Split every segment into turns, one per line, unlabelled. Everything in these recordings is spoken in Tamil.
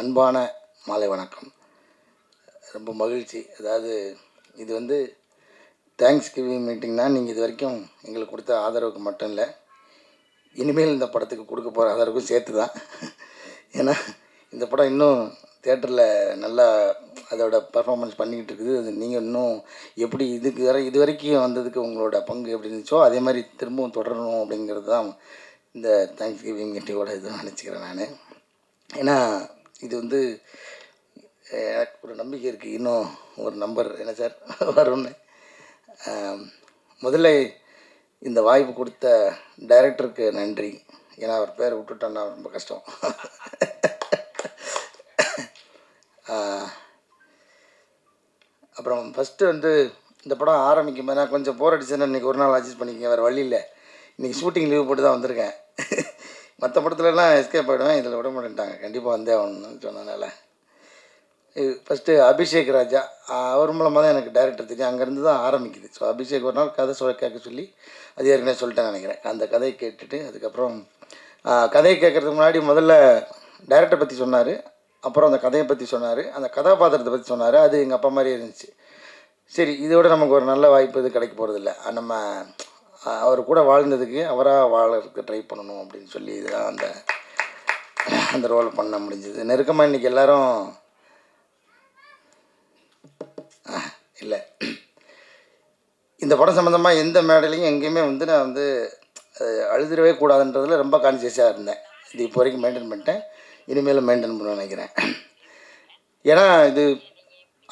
அன்பான மாலை வணக்கம். ரொம்ப மகிழ்ச்சி. அதாவது இது வந்து தேங்க்ஸ் கிவிங் மீட்டிங்னா நீங்கள் இது வரைக்கும் எங்களுக்கு கொடுத்த ஆதரவுக்கு மட்டும் இல்லை. இனிமேல் இந்த படத்துக்கு கொடுக்க போகிற ஆதரவுக்கும் சேர்த்து தான். ஏன்னா இந்த படம் இன்னும் தேட்டரில் நல்லா அதோட பர்ஃபார்மன்ஸ் பண்ணிக்கிட்டு இருக்குது. அது நீங்கள் இன்னும் எப்படி இதுக்கு வர இது வரைக்கும் வந்ததுக்கு உங்களோட பங்கு எப்படி இருந்துச்சோ அதே மாதிரி திரும்பவும் தொடரணும் அப்படிங்கிறது தான் இந்த தேங்க்ஸ் கிவிங் மீட்டிங்கோட இது நினச்சிக்கிறேன் நான். ஏன்னா இது வந்து எனக்கு ஒரு நம்பிக்கை இருக்குது இன்னும் ஒரு நம்பர் என்ன சார் வரும்னு. முதல்ல இந்த வாய்ப்பு கொடுத்த டைரக்டருக்கு நன்றி. ஏன்னா அவர் பேரை விட்டுட்டோன்னா ரொம்ப கஷ்டம். அப்புறம் ஃபஸ்ட்டு வந்து இந்த படம் ஆரம்பிக்கும் போது நான் கொஞ்சம் போர் அடிச்சேன்னா இன்றைக்கி ஒரு நாள் அட்ஜஸ்ட் பண்ணிக்கங்க வேறு வழி இல்லை. இன்றைக்கி ஷூட்டிங் லீவ் போட்டு தான் வந்திருக்கேன். மற்ற படத்துலலாம் எஸ்கேப் ஆகிடுவேன் இதில் விட மாட்டேன்ட்டாங்க. கண்டிப்பாக வந்தே ஆகணும்னு சொன்னனால. ஃபஸ்ட்டு அபிஷேக் ராஜா அவர் மூலமாக தான் எனக்கு டேரக்டர் தெரியும். அங்கேருந்து தான் ஆரம்பிக்குது. ஸோ அபிஷேக் ஒரு நாள் கதை சொல்ல கேட்க சொல்லி அது ஏற்கனவே சொல்லிட்டேன் நினைக்கிறேன். அந்த கதையை கேட்டுட்டு அதுக்கப்புறம் கதையை கேட்குறதுக்கு முன்னாடி முதல்ல டைரக்டர் பற்றி சொன்னார். அப்புறம் அந்த கதையை பற்றி சொன்னார். அந்த கதாபாத்திரத்தை பற்றி சொன்னார். அது எங்கள் அப்பா மாதிரி இருந்துச்சு. சரி இதோட நமக்கு ஒரு நல்ல வாய்ப்பு இது கிடைக்க போகிறதில்ல நம்ம அவர் கூட வாழ்ந்ததுக்கு அவராக வாழறதுக்கு ட்ரை பண்ணணும் அப்படின்னு சொல்லி இதுதான் அந்த அந்த ரோல் பண்ண முடிஞ்சது. நெருக்கமாக இன்றைக்கி எல்லாரும் இல்லை. இந்த படம் சம்மந்தமாக எந்த மேடையிலையும் எங்கேயுமே வந்து நான் வந்து அழுதுடவே கூடாதுன்றதில் ரொம்ப கான்சியஸாக இருந்தேன். இது இப்போ வரைக்கும் மெயின்டைன் பண்ணிட்டேன். இனிமேலும் மெயின்டைன் பண்ண நினைக்கிறேன். ஏன்னா இது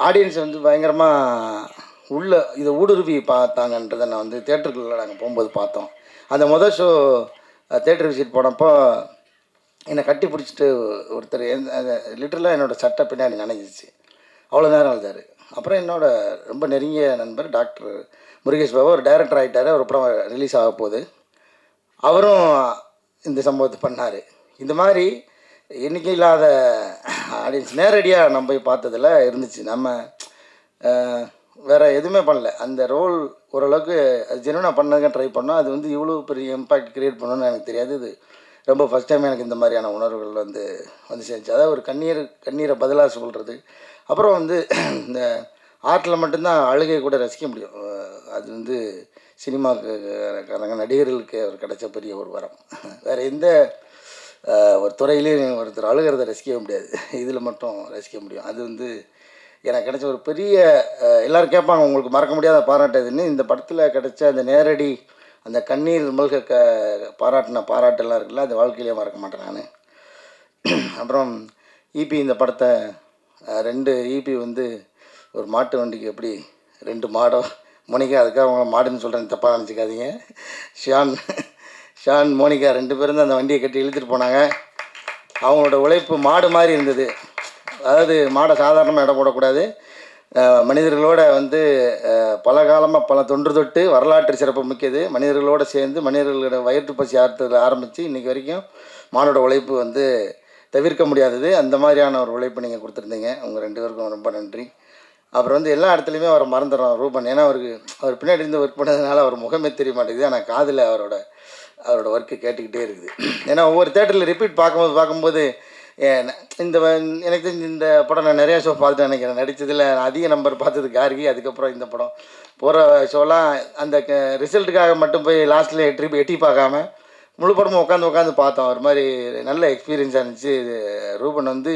ஆடியன்ஸ் வந்து பயங்கரமாக உள்ளே இதை ஊடுருவி பார்த்தாங்கன்றதை நான் வந்து தேட்டருக்குள்ளே நாங்கள் போகும்போது பார்த்தோம். அந்த மொதல் ஷோ தேட்டர் விசிட் போனப்போ என்னை கட்டி பிடிச்சிட்டு ஒருத்தர் லிட்டரலாக என்னோடய சட்டை பின்னாடி நனைஞ்சிச்சு. அவ்வளோ நேரம் அழுதார். அப்புறம் என்னோட ரொம்ப நெருங்கிய நண்பர் டாக்டர் முருகேஷ் பாபு ஒரு டைரக்டர் ஆகிட்டார் ஒரு படம் ரிலீஸ் ஆக போகுது. அவரும் இந்த சம்பவத்தை பண்ணார். இந்த மாதிரி எண்ணிக்கை இல்லாத ஆடியன்ஸ் நேரடியாக நம்ம போய் பார்த்ததில் இருந்துச்சு. நம்ம வேறு எதுவுமே பண்ணல. அந்த ரோல் ஓரளவுக்கு அது ஜெனுவனாக பண்ணதுக்கு ட்ரை பண்ணோம். அது வந்து இவ்வளோ பெரிய இம்பாக்ட் க்ரியேட் பண்ணணும்னு எனக்கு தெரியாது. இது ரொம்ப ஃபஸ்ட் டைம் எனக்கு இந்த மாதிரியான உணர்வுகள் வந்து வந்து சேர்ந்துச்சு. அதாவது ஒரு கண்ணீர் கண்ணீரை பதிலாக சொல்கிறது அப்புறம் வந்து இந்த ஆர்ட்டில் மட்டும்தான் அழுகை கூட ரசிக்க முடியும். அது வந்து சினிமாக்காரங்க நடிகர்களுக்கு அவர் கிடைச்ச பெரிய ஒரு வரம். வேறு எந்த ஒரு துறையிலையும் ஒருத்தர் அழுகிறத ரசிக்கவே முடியாது. இதில் மட்டும் ரசிக்க முடியும். அது வந்து எனக்கு கிடைச்ச ஒரு பெரிய எல்லோரும் எல்லாரும் கேட்பாங்க உங்களுக்கு மறக்க முடியாத பாராட்டு எதுன்னு? இந்த படத்தில் கிடைச்ச அந்த நேரடி அந்த கண்ணீர் மூழ்க க பாராட்டின பாராட்டெல்லாம் இருக்குல்ல அது வாழ்க்கையிலே மறக்க மாட்டேன் நான். அப்புறம் ஈபி இந்த படத்தை ரெண்டு ஈபி வந்து ஒரு மாட்டு வண்டிக்கு எப்படி ரெண்டு மாடோ மோனிகா அதுக்காக அவங்கள மாடுன்னு சொல்கிறேன் தப்பாக நினச்சிக்காதீங்க. ஷான் ஷான் மோனிகா ரெண்டு பேரும் தான் அந்த வண்டியை கட்டி இழுத்துட்டு போனாங்க. அவங்களோட உழைப்பு மாடு மாதிரி இருந்தது. அதாவது மாடை சாதாரணமாக இடம் போடக்கூடாது. மனிதர்களோட வந்து பல காலமாக பல தொன்று தொட்டு வரலாற்று சிறப்பு மிக்கது. மனிதர்களோட சேர்ந்து மனிதர்களோட வயிற்று பசி ஆறுறதுல ஆரம்பித்து இன்றைக்கி வரைக்கும் மாடோட உழைப்பு வந்து தவிர்க்க முடியாதது. அந்த மாதிரியான ஒரு உழைப்பு நீங்கள் கொடுத்துருந்தீங்க. உங்கள் ரெண்டு பேருக்கும் ரொம்ப நன்றி. அப்புறம் வந்து எல்லா இடத்துலையுமே அவரை மறந்துடுறோம் ரூபன். ஏன்னா அவருக்கு அவர் பின்னாடி இருந்து ஒர்க் பண்ணதுனால அவர் முகமே தெரிய மாட்டேங்குது. ஆனால் காதில் அவரோட அவரோட ஒர்க்கு கேட்டுக்கிட்டே இருக்குது. ஏன்னா ஒவ்வொரு தேட்டரில் ரிப்பீட் பார்க்கும்போது பார்க்கும்போது இந்த எனக்கு தெரிஞ்சு இந்த படம் நான் நிறையா ஷோ பார்த்து நினைக்கிறேன். நடித்ததில் நான் அதிக நம்பர் பார்த்தது கார்கி அதுக்கப்புறம் இந்த படம். போகிற ஷோலாம் அந்த ரிசல்ட்டுக்காக மட்டும் போய் லாஸ்ட்டில் எட்டி எட்டி பார்க்காம முழு படமும் உட்காந்து உட்காந்து பார்த்தோம். ஒரு மாதிரி நல்ல எக்ஸ்பீரியன்ஸாக இருந்துச்சு. ரூபன் வந்து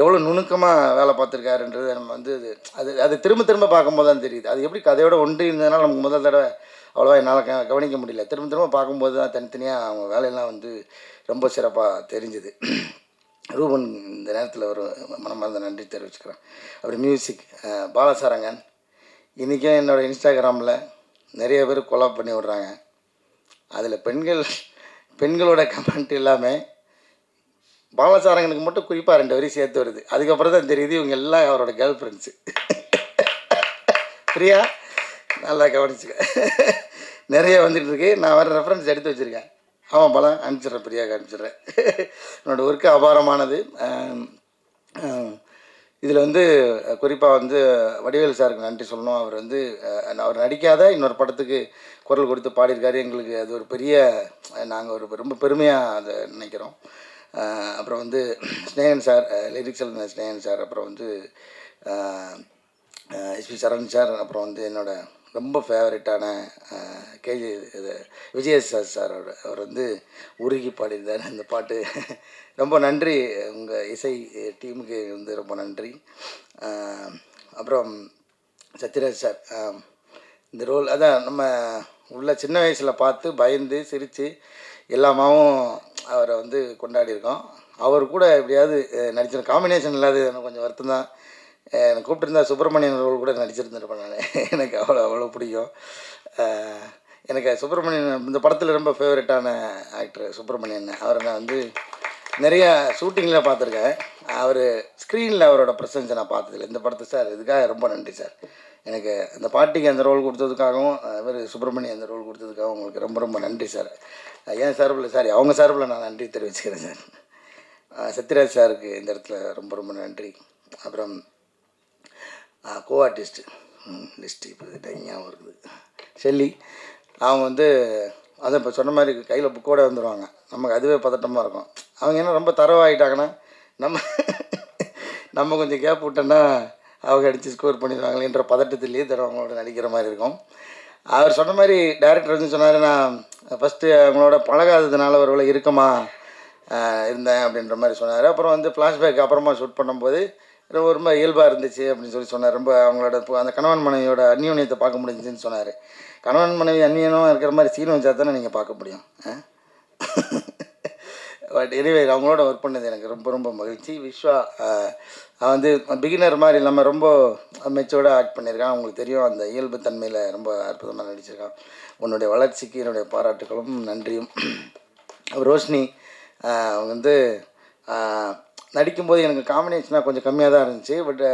எவ்வளோ நுணுக்கமாக வேலை பார்த்துருக்காருன்றது நம்ம வந்து அது அது திரும்ப திரும்ப பார்க்கும்போது தான் தெரியுது. அது எப்படி கதையோட ஒன்று இருந்ததுனால நமக்கு முதல் தடவை அவ்வளோவா என்னால் க கவனிக்க முடியல. திரும்ப திரும்ப பார்க்கும்போது தான் தனித்தனியாக அவங்க வேலையெல்லாம் வந்து ரொம்ப சிறப்பாக தெரிஞ்சுது. ரூபன் இந்த நேரத்தில் ஒரு மனமார்ந்த நன்றி தெரிவிச்சுக்கிறேன். அப்புறம் மியூசிக் பாலசாரங்கன். இன்றைக்கும் என்னோடய இன்ஸ்டாகிராமில் நிறைய பேர் கொலாப் பண்ணி விடுறாங்க. அதில் பெண்கள் பெண்களோட கமெண்ட் எல்லாமே பாலசாரங்கனுக்கு மட்டும் குறிப்பாக ரெண்டு வரி சேர்த்து வருது. அதுக்கப்புறம் தான் தெரியுது இவங்க எல்லாம் அவரோட கேர்ள் ஃப்ரெண்ட்ஸு பிரியா நல்லா கவனிச்சுக்க. நிறைய வந்துட்டுருக்கு நான் வேறு ரெஃபரன்ஸ் எடுத்து வச்சுருக்கேன். ஆமாம் பலம் அனுப்பிச்சிட்றேன் பிரியாவுக்கு அனுப்பிச்சிட்றேன். என்னோடய ஒர்க்கு அபாரமானது. இதில் வந்து குறிப்பாக வந்து வடிவேல் சாருக்கு நன்றி சொல்லணும். அவர் வந்து அவர் நடிக்காத இன்னொரு படத்துக்கு குரல் கொடுத்து பாடியிருக்காரு. எங்களுக்கு அது ஒரு பெரிய நாங்கள் ஒரு ரொம்ப பெருமையாக அதை நினைக்கிறோம். அப்புறம் வந்து ஸ்னேகன் சார் லிரிக்ஸ் எழுதின ஸ்னேகன் சார் அப்புறம் வந்து எஸ்பி சரண் சார் அப்புறம் வந்து என்னோடய ரொம்ப ஃபேவரட்டான கேஜி இது விஜயசார் சார் அவர் அவர் வந்து உருகி பாடியிருந்தார். அந்த பாட்டு ரொம்ப நன்றி. உங்கள் இசை டீமுக்கு வந்து ரொம்ப நன்றி. அப்புறம் சத்யராஜ் சார் இந்த ரோல் அதான் நம்ம உள்ள சின்ன வயசில் பார்த்து பயந்து சிரித்து எல்லாமாவும் அவரை வந்து கொண்டாடியிருக்கோம். அவர் கூட எப்படியாவது நடிச்சிருந்த காம்பினேஷன் இல்லாத எனக்கு கொஞ்சம் வருத்தம் தான் கூப்பிட்டுருந்தா சுப்பிரமணியன் ரோல் கூட நடிச்சிருந்துருப்பேன் நான். எனக்கு அவ்வளோ அவ்வளோ பிடிக்கும். எனக்கு சுப்பிரமணியன் இந்த படத்தில் ரொம்ப ஃபேவரட்டான ஆக்டர் சுப்பிரமணியன். அவரை நான் வந்து நிறையா ஷூட்டிங்கில் பார்த்துருக்கேன். அவர் ஸ்க்ரீனில் அவரோட ப்ரெசன்ஸை நான் பார்த்ததில்லை. இந்த படத்தை சார் இதுக்காக ரொம்ப நன்றி சார். எனக்கு அந்த பாட்டிக்கு அந்த ரோல் கொடுத்ததுக்காகவும் அவர் சுப்பிரமணியம் அந்த ரோல் கொடுத்ததுக்காகவும் உங்களுக்கு ரொம்ப ரொம்ப நன்றி சார். ஏன் சார்பில் சாரி அவங்க சார்பில் நான் நன்றி தெரிவிச்சுக்கிறேன் சார். சத்யராஜ் சாருக்கு இந்த இடத்துல ரொம்ப ரொம்ப நன்றி. அப்புறம் கோ ஆர்டிஸ்ட்டு லிஸ்ட்டு இப்போ ஞாபகம் இருக்குது. செல்லி அவங்க வந்து அதான் இப்போ சொன்ன மாதிரி கையில் புக்கோடு வந்துடுவாங்க நமக்கு அதுவே பதட்டமாக இருக்கும். அவங்க என்ன ரொம்ப தரவாயிட்டாங்கன்னா நம்ம நம்ம கொஞ்சம் கேப் விட்டோன்னா அவங்க அடித்து ஸ்கோர் பண்ணிடுவாங்களேன்ற பதட்டத்திலேயே அவங்களோட நடிக்கிற மாதிரி இருக்கும். அவர் சொன்ன மாதிரி டேரக்டர் வந்து சொன்னார் நான் ஃபஸ்ட்டு அவங்களோட பழகாததுனால ஒரு வேளை இறுக்கமாக இருந்தேன் அப்படின்ற மாதிரி சொன்னார். அப்புறம் வந்து ஃப்ளாஷ்பேக் அப்புறமா ஷூட் பண்ணும்போது ரொம்ப ரொம்ப இயல்பாக இருந்துச்சு அப்படின்னு சொல்லி சொன்னார். ரொம்ப அவங்களோட இப்போ அந்த கணவன் மனைவியோட அந்யோன்யத்தை பார்க்க முடிஞ்சுன்னு சொன்னார். கணவன் மனைவி அந்நியனும் இருக்கிற மாதிரி சீன் வச்சா தானே நீங்கள் பார்க்க முடியும் பட் எனிவே அவங்களோட ஒர்க் பண்ணது எனக்கு ரொம்ப ரொம்ப மகிழ்ச்சி. விஸ்வா வந்து பிகினர் மாதிரி இல்லாமல் ரொம்ப மெச்சோர்டாக ஆக்ட் பண்ணியிருக்கான். அவங்களுக்கு தெரியும் அந்த இயல்பு தன்மையில் ரொம்ப அற்புதமாக நடிச்சிருக்கான். உன்னுடைய வளர்ச்சிக்கு என்னுடைய பாராட்டுகளும் நன்றியும். ரோஷினி அவங்க வந்து நடிக்கும்போது எனக்கு காம்பினேஷனாக கொஞ்சம் கம்மியாக தான் இருந்துச்சு பட்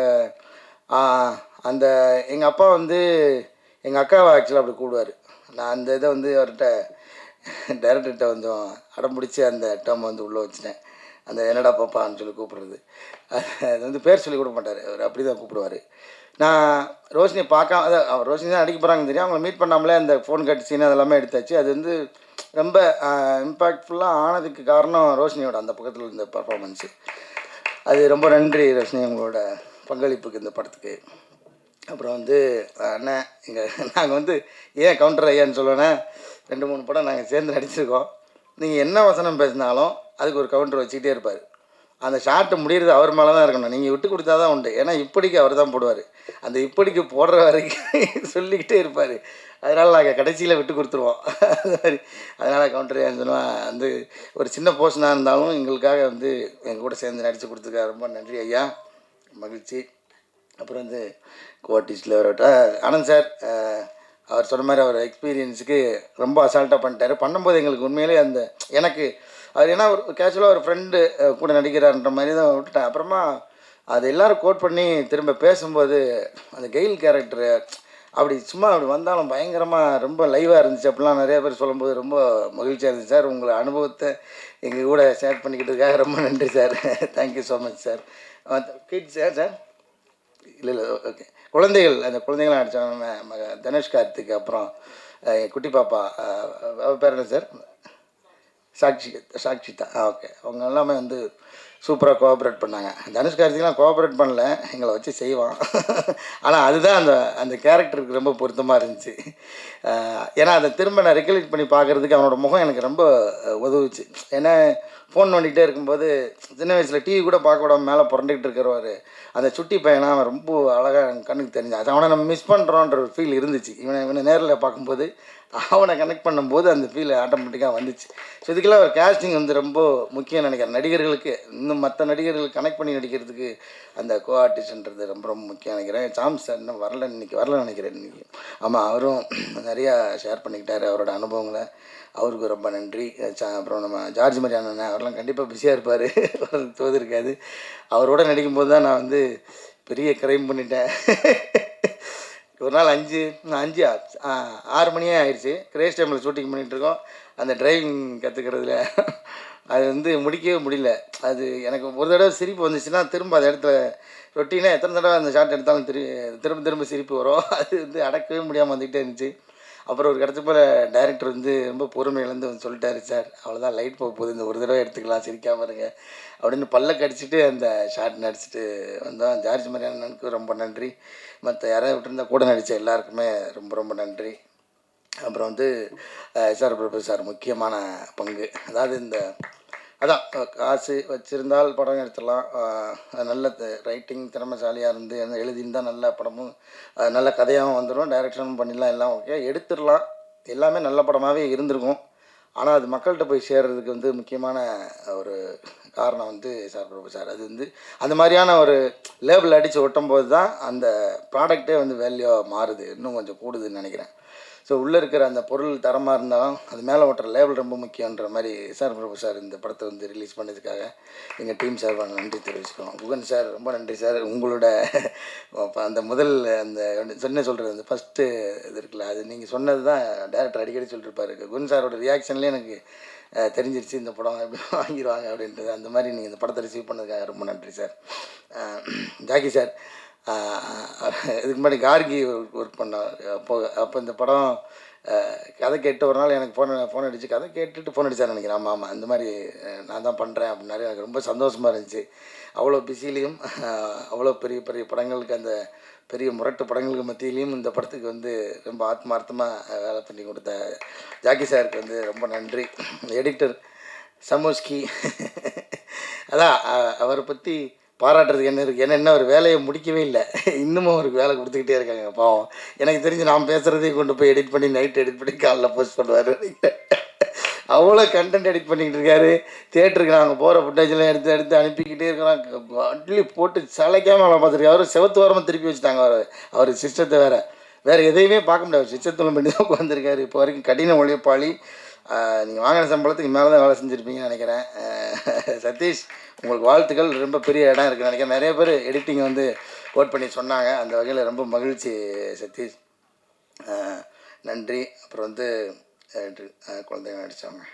அந்த எங்கள் அப்பா வந்து எங்கள் அக்காவை ஆக்சுவலாக அப்படி கூடுவார் நான் அந்த இதை வந்து அவர்கிட்ட டைரக்டர்கிட்ட கொஞ்சம் அடம் பிடிச்சி அந்த டேர்ம் வந்து உள்ளே வச்சுட்டேன். அந்த என்னடா பாப்பான்னு சொல்லி கூப்பிடுறது. அது வந்து பேர் சொல்லி கொடுக்க மாட்டார். அவர் அப்படி தான் கூப்பிடுவார். நான் ரோஷினி பார்க்காம அதை அவர் ரோஷினி தான் அடிக்க போகிறாங்கன்னு தெரியும். அவங்கள மீட் பண்ணாமலே அந்த ஃபோன் கட் சீன் அதெல்லாமே எடுத்தாச்சு. அது வந்து ரொம்ப இம்பேக்ட்ஃபுல்லாக ஆனதுக்கு காரணம் ரோஷினியோட அந்த பக்கத்தில் இருந்த பர்ஃபார்மன்ஸு அது ரொம்ப நன்றி ரஷ்னி உங்களோட பங்களிப்புக்கு இந்த படத்துக்கு. அப்புறம் வந்து அண்ணன் இங்கே நாங்கள் வந்து ஏன் கவுண்டர் ஐயான்னு சொல்லுவேன்னா ரெண்டு மூணு படம் நாங்கள் சேர்ந்து நடிச்சிருக்கோம். நீங்கள் என்ன வசனம் பேசினாலும் அதுக்கு ஒரு கவுண்டர் வச்சுக்கிட்டே இருப்பார். அந்த ஷார்ட்டு முடிகிறது அவர் மேலே தான் இருக்கணும். நீங்கள் விட்டு கொடுத்தா தான் உண்டு. ஏன்னா இப்படிக்கு அவர் தான் போடுவார். அந்த இப்படிக்கு போடுற வரைக்கும் சொல்லிக்கிட்டே இருப்பார். அதனால் நாங்கள் கடைசியில் விட்டு கொடுத்துருவோம். அது மாதிரி. அதனால் கவுண்டர் ஏன்னு சொன்னால் வந்து ஒரு சின்ன போர்ஷனாக இருந்தாலும் எங்களுக்காக வந்து எங்கள் கூட சேர்ந்து நடித்து கொடுத்துருக்காரு ரொம்ப நன்றி ஐயா. மகிழ்ச்சி. அப்புறம் வந்து கோஆர்டிஸ்டில் வரட்ட ஆனந்த் சார் அவர் சொன்ன மாதிரி அவர் எக்ஸ்பீரியன்ஸுக்கு ரொம்ப அசால்ட்டாக பண்ணிட்டார். பண்ணும்போது எங்களுக்கு உண்மையிலேயே அந்த எனக்கு அவர் ஏன்னா ஒரு கேஷுவலாக ஒரு ஃப்ரெண்டு கூட நடிக்கிறாருன்ற மாதிரி தான் விட்டுட்டேன். அப்புறமா அது எல்லோரும் கோட் பண்ணி திரும்ப பேசும்போது அந்த கெயில் கேரக்டரு அப்படி சும்மா அப்படி வந்தாலும் பயங்கரமாக ரொம்ப லைவாக இருந்துச்சு. அப்படிலாம் நிறைய பேர் சொல்லும்போது ரொம்ப மகிழ்ச்சியாக இருந்துச்சு. சார் உங்களை அனுபவத்தை எங்கள் கூட ஷேர் பண்ணிக்கிட்டதுக்காக ரொம்ப நன்றி sir. Thank you so much sir. Kids sir sir? இல்லை இல்லை ஓகே குழந்தைகள் அந்த குழந்தைகள்லாம் நடித்தாங்க மக தனுஷ் கார்த்திக் அப்புறம் குட்டி பாப்பா பேர் என்ன சார்? சாட்சி சாட்சி தான் ஓகே அவங்க எல்லாமே வந்து சூப்பராக கோஆப்ரேட் பண்ணாங்க. தனுஷ் கார்த்திகெலாம் கோஆப்ரேட் பண்ணல எங்களை வச்சு செய்வான். ஆனால் அதுதான் அந்த அந்த கேரக்டருக்கு ரொம்ப பொருத்தமாக இருந்துச்சு. ஏன்னா அதை திரும்ப நான் ரெகுலேட் பண்ணி பார்க்குறதுக்கு அவனோட முகம் எனக்கு ரொம்ப உதவுச்சு. ஏன்னா ஃபோன் நோண்டிகிட்டே இருக்கும்போது சின்ன வயசில் டிவி கூட பார்க்க விடாம மேலே புரண்டுக்கிட்டு இருக்கிறவர் அந்த சுட்டி பையனாக அவன் ரொம்ப அழகாக கண்ணுக்கு தெரிஞ்சு அது அவனை நம்ம மிஸ் பண்ணுறோன்ற ஒரு ஃபீல் இருந்துச்சு. இவனை இவனை நேரில் பார்க்கும்போது அவனை கனெக்ட் பண்ணும்போது அந்த ஃபீல் ஆட்டோமேட்டிக்காக வந்துச்சு. ஸோ இதுக்கெல்லாம் ஒரு கேஸ்டிங் வந்து ரொம்ப முக்கியம் நினைக்கிறேன். நடிகர்களுக்கு இன்னும் மற்ற நடிகர்கள் கனெக்ட் பண்ணி நடிக்கிறதுக்கு அந்த கோ ஆர்டிஸ்ட்ன்றது ரொம்ப ரொம்ப முக்கியம் நினைக்கிறேன். சாம் சார் இன்னும் வரல இன்னைக்கு வரல நினைக்கிறேன் இன்றைக்கி ஆமாம் அவரும் நிறையா ஷேர் பண்ணிக்கிட்டார் அவரோட அனுபவங்களை. அவருக்கு ரொம்ப நன்றி. சா- அப்புறம் நம்ம ஜார்ஜ் மரியான் அண்ணன் அவரெல்லாம் கண்டிப்பாக பிஸியாக இருப்பார். தோது இருக்காது. அவரோட நடிக்கும்போது தான் நான் வந்து பெரிய கிரைம் பண்ணிட்டேன். ஒரு நாள் அஞ்சு அஞ்சு ஆ- ஆறு மணியே ஆயிடுச்சு. கிரேஸ் டைமில் ஷூட்டிங் பண்ணிகிட்ருக்கோம் அந்த டிரைவிங் கற்றுக்கிறதுல அது வந்து முடிக்கவே முடியல. அது எனக்கு ஒரு தடவை சிரிப்பு வந்துச்சுன்னா திரும்ப அந்த இடத்துல ரொட்டீனாக எத்தனை தடவை அந்த ஷாட் எடுத்தாலும் திரு திரும்ப திரும்ப சிரிப்பு வரும். அது வந்து அடக்கவே முடியாமல் வந்துக்கிட்டே இருந்துச்சு. அப்புறம் ஒரு கிடச்ச போல் டைரக்டர் வந்து ரொம்ப பொறுமை இழந்து வந்து சொல்லிட்டாரு சார் அவ்வளோதான் லைட் போக போகுது. இந்த ஒரு தடவை எடுத்துக்கலாம் சிரிக்காமல் இருங்க. அப்படின்னு பல்ல கடிச்சிட்டு அந்த ஷாட் நடிச்சிட்டு வந்தோம். ஜார்ஜ் மரியானனுக்கு ரொம்ப நன்றி. மற்ற யாராவது விட்டுருந்தா கூட நடித்த எல்லாருக்குமே ரொம்ப ரொம்ப நன்றி. அப்புறம் வந்து எஸ்ஆர் பிரபு சார் முக்கியமான பங்கு. அதாவது இந்த அதான் காசு வச்சுருந்தால் படம் எடுத்துடலாம். நல்ல ரைட்டிங் திறமைசாலியாக இருந்து எழுதியிருந்தால் நல்ல படமும் நல்ல கதையாகவும் வந்துடும் டைரக்ஷனும் பண்ணிடலாம் எல்லாம் ஓகே எடுத்துடலாம். எல்லாமே நல்ல படமாகவே இருந்திருக்கும். ஆனால் அது மக்கள்கிட்ட போய் சேர்றதுக்கு வந்து முக்கியமான ஒரு காரணம் வந்து சார் பிரபு சார். அது வந்து அந்த மாதிரியான ஒரு லேபிள் அடித்து ஒட்டும் போது தான் அந்த ப்ராடக்டே வந்து வேல்யூவாக மாறுது. இன்னும் கொஞ்சம் கூடுதுன்னு நினைக்கிறேன். ஸோ உள்ளே இருக்கிற அந்த பொருள் தரமாக இருந்தாலும் அது மேலே ஓட்டுற லேபிள் ரொம்ப முக்கியன்ற மாதிரி சார் பிரபு சார் இந்த படத்தை வந்து ரிலீஸ் பண்ணதுக்காக எங்கள் டீம் சார்பாக நன்றி தெரிவிச்சுக்கிறோம். குகன் சார் ரொம்ப நன்றி சார். உங்களோட அந்த முதல் அந்த சொன்ன சொல்கிறது அந்த ஃபஸ்ட்டு இது இருக்குல்ல அது நீங்கள் சொன்னது தான் டேரக்டர் அடிக்கடி சொல்லியிருப்பாரு குகன் சாரோட ரியாக்ஷன்லேயே எனக்கு தெரிஞ்சிருச்சு இந்த படம் எப்படி வாங்கிடுவாங்க அப்படின்றது. அந்த மாதிரி நீங்கள் இந்த படத்தை ரிசீவ் பண்ணதுக்காக ரொம்ப நன்றி சார். ஜாக்கி சார் இதுக்கு முன்னாடி கார்கி ஒர்க் பண்ணார் அப்போ அப்போ இந்த படம் கதை கேட்டு ஒரு நாள் எனக்கு ஃபோன் ஃபோன் அடிச்சு கதை கேட்டுட்டு ஃபோன் அடிச்சார் நினைக்கிறேன். ஆமாம் ஆமாம் இந்த மாதிரி நான் தான் பண்ணுறேன் அப்படின்னாரு. எனக்கு ரொம்ப சந்தோஷமாக இருந்துச்சு. அவ்வளோ பிஸிலையும் அவ்வளோ பெரிய பெரிய படங்களுக்கு அந்த பெரிய முரட்டு படங்களுக்கு மத்தியிலையும் இந்த படத்துக்கு வந்து ரொம்ப ஆத்மார்த்தமாக வேலை பண்ணி கொடுத்த ஜாக்கி சாருக்கு வந்து ரொம்ப நன்றி. எடிட்டர் சமோஸ்கி அதான் அவரை பற்றி பாராட்டுறதுக்கு என்ன இருக்குது ஏன்னா இன்னும் ஒரு வேலையை முடிக்கவே இல்லை. இன்னமும் அவருக்கு வேலை கொடுத்துக்கிட்டே இருக்காங்க பாவம். எனக்கு தெரிஞ்சு நான் பேசுகிறதையும் கொண்டு போய் எடிட் பண்ணி நைட் எடிட் பண்ணி காலைல போஸ்ட் பண்ணுவார். அவ்வளோ கண்டென்ட் எடிட் பண்ணிக்கிட்டு இருக்காரு. தேட்டருக்கு நாங்கள் போகிற ஃபுட்டேஜெலாம் எடுத்து எடுத்து அனுப்பிக்கிட்டே இருக்கிறோம் அட்லி போட்டு சளைக்காமல் அவளை பார்த்துருக்காரு அவர் செவத்து வாரமாக திருப்பி வச்சுட்டாங்க அவர். அவர் சிஸ்டத்தை வேறு. வேறு எதையுமே பார்க்க முடியாது. சிஸ்டத்தில் பண்ணி தான் உட்காந்துருக்காரு இப்போ வரைக்கும் கடின உழைப்பாளி. நீங்கள் வாங்கின சம்பளத்துக்கு மேலே தான் வேலை செஞ்சுருப்பீங்கன்னு நினைக்கிறேன். சதீஷ் உங்களுக்கு வாழ்த்துக்கள். ரொம்ப பெரிய இடம் இருக்குன்னு நினைக்கிறேன். நிறைய பேர் எடிட்டிங் வந்து கோட் பண்ணி சொன்னாங்க. அந்த வகையில் ரொம்ப மகிழ்ச்சி சதீஷ். நன்றி. அப்புறம் வந்து குழந்தைங்க நடித்தவங்க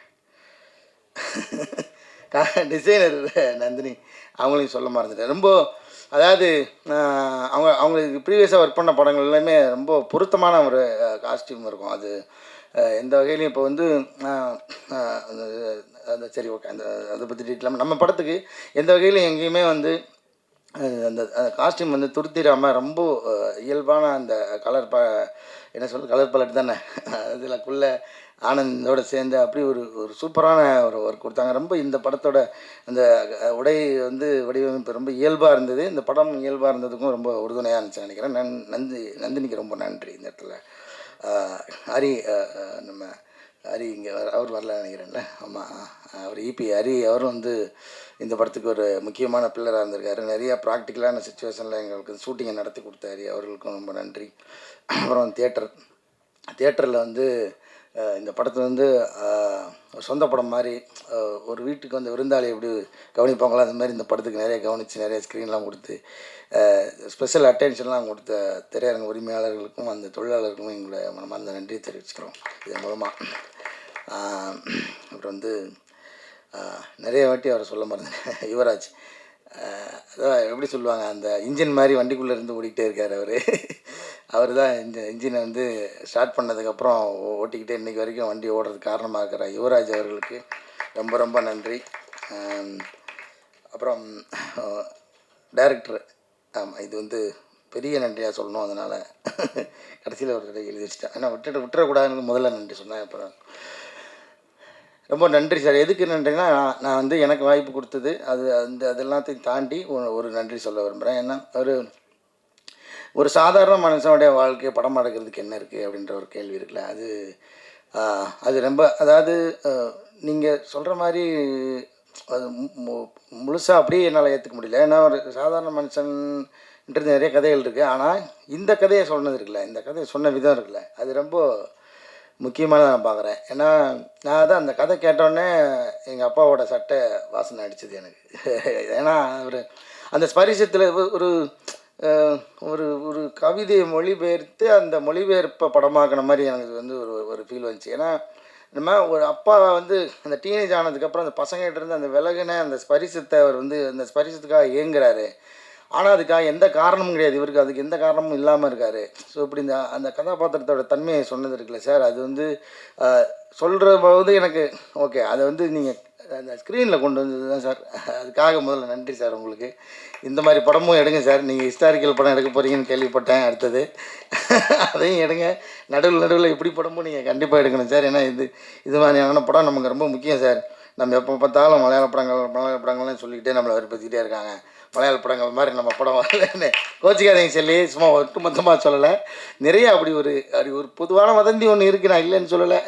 டிசைனர் நந்தினி. அவங்களையும் சொல்ல மறந்துட்டேன். ரொம்ப அதாவது அவங்க அவங்களுக்கு ப்ரீவியஸாக ஒர்க் பண்ண படங்கள் எல்லாமே ரொம்ப பொருத்தமான ஒரு காஸ்டியூம் இருக்கும். அது எந்த வகையிலையும் இப்போ வந்து அந்த சரி ஓகே அந்த அதை பற்றி டீட்டெயில் நம்ம படத்துக்கு எந்த வகையிலும் எங்கேயுமே வந்து அந்த காஸ்டியூம் வந்து துருத்திடாமல் ரொம்ப இயல்பான அந்த கலர் ப என்ன சொல்றது கலர் பலட் தானே. அதில்க்குள்ளே ஆனந்தோடு சேர்ந்து அப்படி ஒரு ஒரு சூப்பரான ஒரு ஒர்க் கொடுத்தாங்க. ரொம்ப இந்த படத்தோட அந்த உடை வந்து வடிவமைப்பு ரொம்ப இயல்பாக இருந்தது. இந்த படம் இயல்பாக இருந்ததுக்கும் ரொம்ப உறுதுணையாக இருந்துச்சு நினைக்கிறேன். நன் நந்தி நந்தினிக்கு ரொம்ப நன்றி இந்த இடத்துல. ஹரி நம்ம ஹரி இங்கே அவர் வரல நினைக்கிறேன்ல. ஆமாம் அவர் இபி ஹரி அவரும் வந்து இந்த படத்துக்கு ஒரு முக்கியமான பில்லராக இருந்திருக்காரு. நிறையா ப்ராக்டிக்கலான சுச்சுவேஷனில் எங்களுக்கு ஷூட்டிங்கை நடத்தி கொடுத்தாரு அவர்களுக்கும் ரொம்ப நன்றி. அப்புறம் தேட்டர் தேட்டரில் வந்து இந்த படத்தை வந்து ஒரு சொந்த படம் மாதிரி ஒரு வீட்டுக்கு வந்து விருந்தாளி எப்படி கவனிப்பாங்களோ அந்த மாதிரி இந்த படத்துக்கு நிறைய கவனித்து நிறைய ஸ்க்ரீன்லாம் கொடுத்து ஸ்பெஷல் அட்டென்ஷன்லாம் கொடுத்த திரையரங்க உரிமையாளர்களுக்கும் அந்த தொழிலாளர்களுக்கும் எங்களுடைய மனமார்ந்த நன்றி தெரிவிச்சுக்கிறோம். இதன் மூலமாக அப்புறம் வந்து நிறைய வாட்டி அவரை சொல்ல மறந்தேன் யுவராஜ். அதான் எப்படி சொல்லுவாங்க அந்த இன்ஜின் மாதிரி வண்டிக்குள்ளே இருந்து ஓடிக்கிட்டே இருக்கார் அவர். அவர் தான் இந்த இன்ஜினை வந்து ஸ்டார்ட் பண்ணதுக்கப்புறம் ஓட்டிக்கிட்டே இன்றைக்கி வரைக்கும் வண்டி ஓடுறதுக்கு காரணமாக இருக்கிற யுவராஜ் அவர்களுக்கு ரொம்ப ரொம்ப நன்றி. அப்புறம் டைரக்டர் ஆமாம் இது வந்து பெரிய நன்றியாக சொல்லணும். அதனால் கடைசியில் ஒரு தடவை எழுதி வச்சுட்டேன். ஆனால் விட்டுட்டு விட்டுறக்கூடாதுன்னு முதல்ல நன்றி சொன்னேன் அப்புறம் ரொம்ப நன்றி சார். எதுக்கு நன்றினா நான் நான் வந்து எனக்கு வாய்ப்பு கொடுத்தது. அது அந்த அது எல்லாத்தையும் தாண்டி ஒரு ஒரு நன்றி சொல்ல விரும்புகிறேன் ஏன்னா ஒரு ஒரு சாதாரண மனுஷனுடைய வாழ்க்கையை படம் எடுக்கிறதுக்கு என்ன இருக்குது அப்படின்ற ஒரு கேள்வி இருக்குல்ல? அது அது ரொம்ப அதாவது நீங்கள் சொல்கிற மாதிரி அது முழுசாக அப்படியே என்னால் ஏற்றுக்க முடியல. ஏன்னா ஒரு சாதாரண மனுஷன்ன்றது நிறைய கதைகள் இருக்குது ஆனால் இந்த கதையை சொன்னது இருக்குல்ல? இந்த கதையை சொன்ன விதம் இருக்குல்ல? அது ரொம்ப முக்கியமானதாக நான் பார்க்குறேன் ஏன்னா நான் தான் அந்த கதை கேட்டோடனே எங்கள் அப்பாவோட சட்டை வாசனை அடிச்சது எனக்கு. ஏன்னா ஒரு அந்த ஸ்பரிசத்தில் ஒரு ஒரு ஒரு கவிதையை மொழிபெயர்த்து அந்த மொழிபெயர்ப்பை படமாக்கின மாதிரி எனக்கு வந்து ஒரு ஒரு ஃபீல் வந்துச்சு. ஏன்னா நம்ம ஒரு அப்பா வந்து அந்த டீனேஜ் ஆனதுக்கப்புறம் அந்த பசங்கிட்ட இருந்து அந்த விலகின அந்த ஸ்பரிசத்தை அவர் வந்து அந்த ஸ்பரிசத்துக்காக ஏங்குறாரு ஆனால் அதுக்காக எந்த காரணமும் கிடையாது. இவருக்கு அதுக்கு எந்த காரணமும் இல்லாமல் இருக்கார். ஸோ இப்படி இந்த அந்த கதாபாத்திரத்தோட தன்மையை சொன்னது இருக்குல்ல சார். அது வந்து சொல்கிற போது எனக்கு ஓகே அதை வந்து நீங்கள் அந்த ஸ்க்ரீனில் கொண்டு வந்தது தான் சார். அதுக்காக முதல்ல நன்றி சார் உங்களுக்கு. இந்த மாதிரி படமும் எடுங்க சார். நீங்கள் ஹிஸ்டாரிக்கல் படம் எடுக்க போகிறீங்கன்னு கேள்விப்பட்டேன் அடுத்தது. அதையும் எடுங்க. நடுவில் நடுவில் இப்படி படமும் நீங்கள் கண்டிப்பாக எடுக்கணும் சார். ஏன்னா இது இது மாதிரியான படம் நமக்கு ரொம்ப முக்கியம் சார். நம்ம எப்போ பார்த்தாலும் மலையாள படங்கள் மலையாள படங்கள்லாம் சொல்லிக்கிட்டே நம்மளை விருப்பத்திக்கிட்டே இருக்காங்க. மலையாள படங்கள் மாதிரி நம்ம படம் வரலன்னு கோச்சிக்காதீங்க சொல்லி. சும்மா ஒட்டு மொத்தமாக சொல்லலை. நிறைய அப்படி ஒரு அப்படி ஒரு பொதுவான வதந்தி ஒன்று இருக்குது நான் இல்லைன்னு சொல்லலை.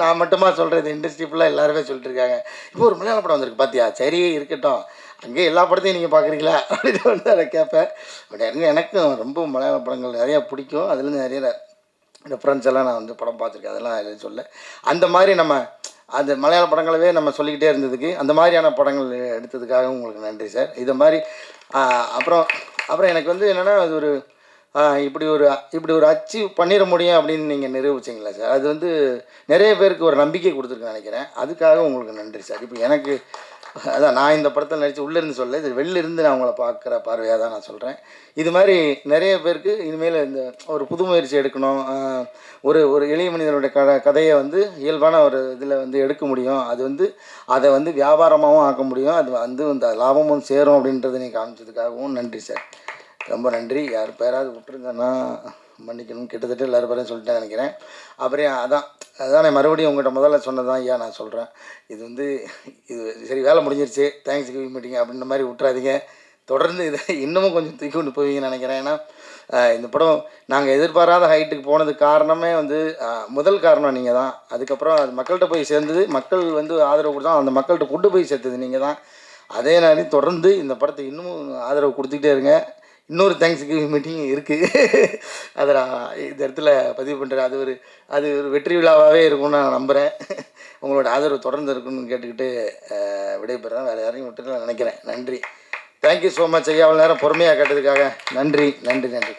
நான் மட்டுமா சொல்கிறது இண்டஸ்ட்ரி ஃபுல்லாக எல்லாருமே சொல்லிட்டு இருக்காங்க இப்போ ஒரு மலையாள படம் வந்திருக்கு. பார்த்தியா சரி இருக்கட்டும். அங்கேயே எல்லா படத்தையும் நீங்கள் பார்க்குறீங்களா அப்படின்னு வந்து அதை கேட்பேன். பட் எனக்கு எனக்கும் ரொம்ப மலையாள படங்கள் நிறையா பிடிக்கும். அதுலேருந்து நிறைய ரெஃபரன்ஸ் எல்லாம் நான் வந்து படம் பார்த்துருக்கேன். அதெல்லாம் இல்லைன்னு சொல்ல அந்த மாதிரி நம்ம அந்த மலையாள படங்களவே நம்ம சொல்லிக்கிட்டே இருந்ததுக்கு அந்த மாதிரியான படங்கள் எடுத்ததுக்காக உங்களுக்கு நன்றி சார். இதை மாதிரி அப்புறம் அப்புறம் எனக்கு வந்து என்னென்னா அது ஒரு இப்படி ஒரு இப்படி ஒரு அச்சீவ் பண்ணிட முடியும் அப்படின்னு நீங்கள் நிரூபிச்சிங்களா சார். அது வந்து நிறைய பேருக்கு ஒரு நம்பிக்கை கொடுத்துருக்குன்னு நினைக்கிறேன். அதுக்காக உங்களுக்கு நன்றி சார். இப்போ எனக்கு அதான் நான் இந்த படத்தில் நடித்து உள்ளேருந்து சொல்ல இது வெளிலிருந்து நான் அவங்கள பார்க்குற பார்வையாக தான் நான் சொல்கிறேன் இது மாதிரி நிறைய பேருக்கு இனிமேல் இந்த ஒரு புது முயற்சி எடுக்கணும். ஒரு ஒரு எளிய மனிதனுடைய க கதையை வந்து இயல்பான ஒரு இதில் வந்து எடுக்க முடியும். அது வந்து அதை வந்து வியாபாரமாகவும் ஆக்க முடியும். அது வந்து இந்த லாபமும் சேரும் அப்படின்றத நீங்கள் காமிச்சதுக்காகவும் நன்றி சார். ரொம்ப நன்றி. யார் பேராவது விட்டுருங்கன்னா மன்னிக்கணும் கிட்டத்தட்ட எல்லாரும் பேரும் சொல்லிட்டேன் நினைக்கிறேன். அப்புறம் அதான் அதான் நான் மறுபடியும் உங்கள்கிட்ட முதல்ல சொன்னதான் ஐயா நான் சொல்கிறேன் இது வந்து இது சரி வேலை முடிஞ்சிருச்சு தேங்க்ஸ் கிவிங் மீட்டிங் அப்படின்ற மாதிரி விட்டுறாதீங்க. தொடர்ந்து இதை இன்னமும் கொஞ்சம் தூக்கி கொண்டு போவீங்கன்னு நினைக்கிறேன். ஏன்னா இந்த படம் நாங்கள் எதிர்பாராத ஹைட்டுக்கு போனதுக்கு காரணமே வந்து முதல் காரணம் நீங்கள் தான் அதுக்கப்புறம் அது மக்கள்கிட்ட போய் சேர்ந்தது மக்கள் வந்து ஆதரவு கொடுத்தா அந்த மக்கள்கிட்ட கொண்டு போய் சேர்த்தது நீங்கள் தான் அதே மாதிரி தொடர்ந்து இந்த படத்தை இன்னமும் ஆதரவு கொடுத்துக்கிட்டே இருங்க. இன்னொரு தேங்க்ஸ் கிவிங் மீட்டிங் இருக்குது அதை நான் இந்த இடத்துல பதிவு பண்ணுறேன் அது ஒரு அது ஒரு வெற்றி விழாவாகவே இருக்கும்னு நான் நம்புகிறேன் உங்களோட ஆதரவு தொடர்ந்து இருக்குன்னு கேட்டுக்கிட்டு விடைபெறேன். வேறு யாரையும் விட்டுட்டு நான் நினைக்கிறேன். நன்றி. தேங்க்யூ ஸோ மச் ஐயா. அவ்வளோ நேரம் பொறுமையாக கேட்டதுக்காக நன்றி நன்றி நன்றி.